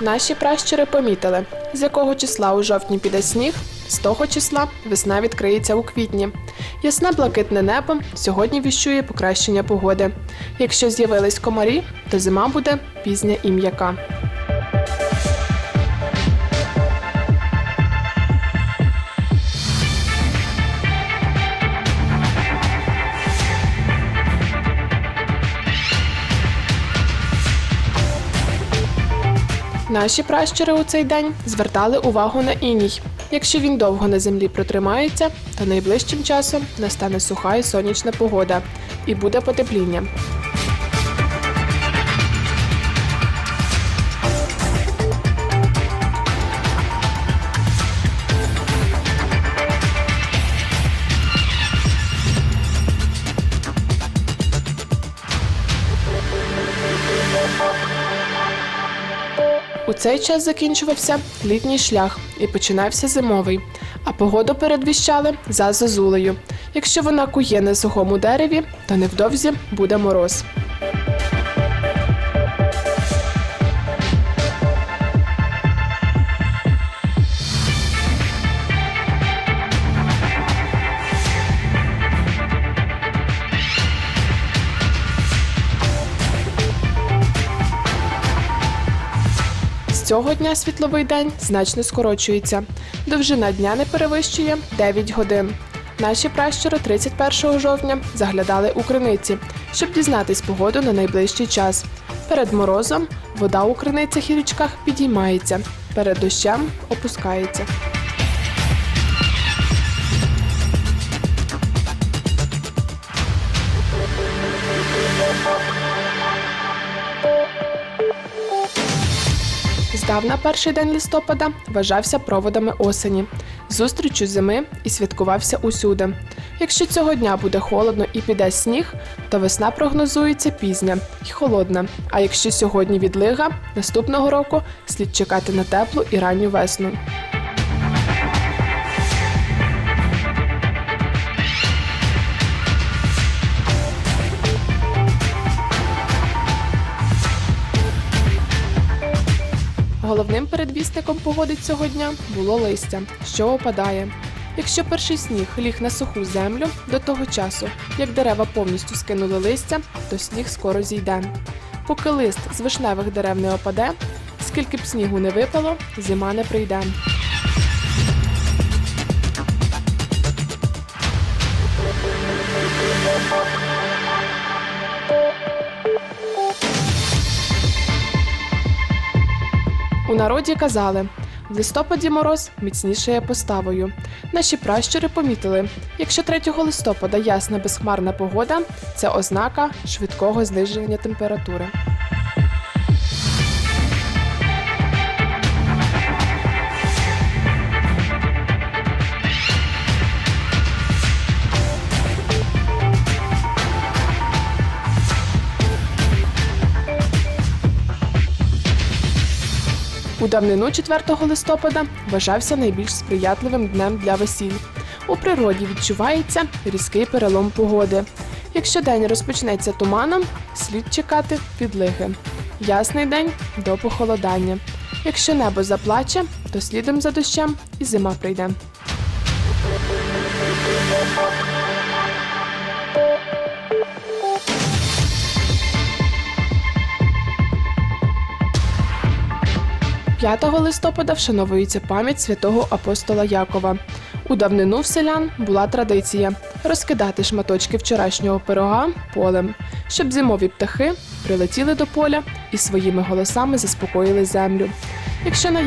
Наші пращури помітили, з якого числа у жовтні піде сніг, з того числа весна відкриється у квітні. Ясне блакитне небо сьогодні віщує покращення погоди. Якщо з'явились комарі, то зима буде пізня і м'яка. Наші пращури у цей день звертали увагу на іній. Якщо він довго на землі протримається, то найближчим часом настане суха і сонячна погода і буде потепління. У цей час закінчувався літній шлях і починався зимовий, а погоду передвіщали за зозулею. Якщо вона кує на сухому дереві, то невдовзі буде мороз. Цього дня світловий день значно скорочується. Довжина дня не перевищує 9 годин. Наші пращури 31 жовтня заглядали у криниці, щоб дізнатись погоду на найближчий час. Перед морозом вода у криницях і річках підіймається, перед дощем опускається. Здавна перший день листопада вважався проводами осені, зустрічю зими і святкувався усюди. Якщо цього дня буде холодно і піде сніг, то весна прогнозується пізня і холодна. А якщо сьогодні відлига, наступного року слід чекати на теплу і ранню весну. Головним передвісником погоди цього дня було листя, що опадає. Якщо перший сніг ліг на суху землю до того часу, як дерева повністю скинули листя, то сніг скоро зійде. Поки лист з вишневих дерев не опаде, скільки б снігу не випало, зима не прийде. У народі казали, в листопаді мороз міцнішає поставою. Наші пращури помітили, якщо 3 листопада ясна безхмарна погода, це ознака швидкого зниження температури. У давнину 4 листопада вважався найбільш сприятливим днем для весіль. У природі відчувається різкий перелом погоди. Якщо день розпочнеться туманом, слід чекати підлиги. Ясний день до похолодання. Якщо небо заплаче, то слідом за дощем і зима прийде. «5 листопада вшановується пам'ять святого апостола Якова. У давнину в селян була традиція розкидати шматочки вчорашнього пирога полем, щоб зимові птахи прилетіли до поля і своїми голосами заспокоїли землю. Якщо на